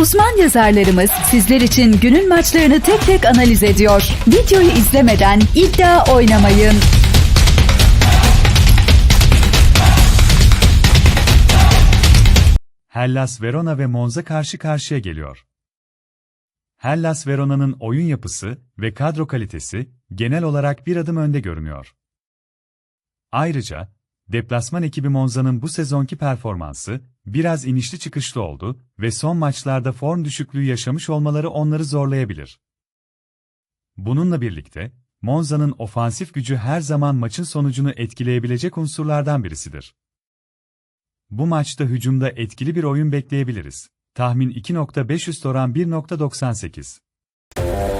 Uzman yazarlarımız sizler için günün maçlarını tek tek analiz ediyor. Videoyu izlemeden iddia oynamayın. Hellas Verona ve Monza karşı karşıya geliyor. Hellas Verona'nın oyun yapısı ve kadro kalitesi genel olarak bir adım önde görünüyor. Ayrıca, deplasman ekibi Monza'nın bu sezonki performansı biraz inişli çıkışlı oldu ve son maçlarda form düşüklüğü yaşamış olmaları onları zorlayabilir. Bununla birlikte, Monza'nın ofansif gücü her zaman maçın sonucunu etkileyebilecek unsurlardan birisidir. Bu maçta hücumda etkili bir oyun bekleyebiliriz. Tahmin 2.5 üst oran 1.98.